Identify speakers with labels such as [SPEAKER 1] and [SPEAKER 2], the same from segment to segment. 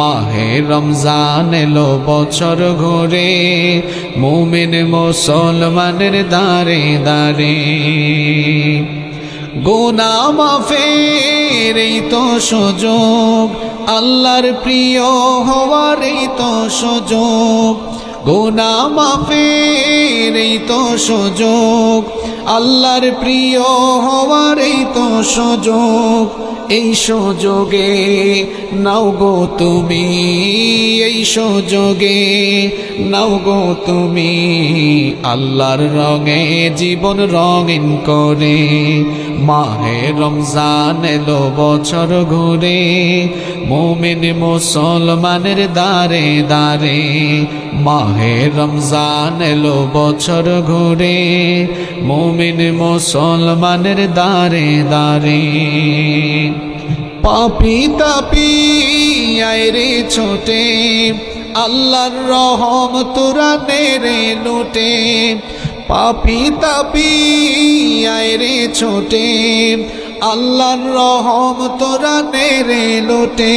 [SPEAKER 1] মাহে রমজান এলো বছর ঘোরে, মোমেন মুসলমানের দারে দারে গোনা মাফের এই তো সুযোগ, আল্লাহর প্রিয় হওয়ার এই তো সুযোগ। গোনা মাফের এই তো সুযোগ, আল্লাহর প্রিয় হওয়ার এই তো সুযোগ, এই সুযোগে নাও গো তুমি, এই সুযোগে নাও গো তুমি, আল্লাহর রঙে জীবন রঙিন করে মাহে রমজান এলো বছর ঘুরে, মোমিন মুসলমানের দারে দারে মাহে রমজান এলো বছর ঘুরে, মোমিন মুসলমানের দারে দারে পাপি তাপি আয়রে ছোটে, আল্লাহর রহম তোরা নেরে লুটে, পাপি তাপি ছোটে। আল্লাহর রহম তোরা নেরে লোটে।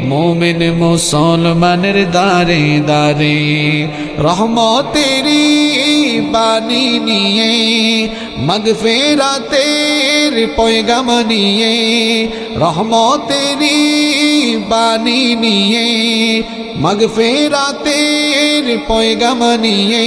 [SPEAKER 1] মুমিন মুসলমানের দারে দারে রহমতেরি বাণী নিয়ে, মগফেরাতের পয়গাম নিয়ে রহমতেরি বাণী নিয়ে, মগফেরাতের পয়গাম নিয়ে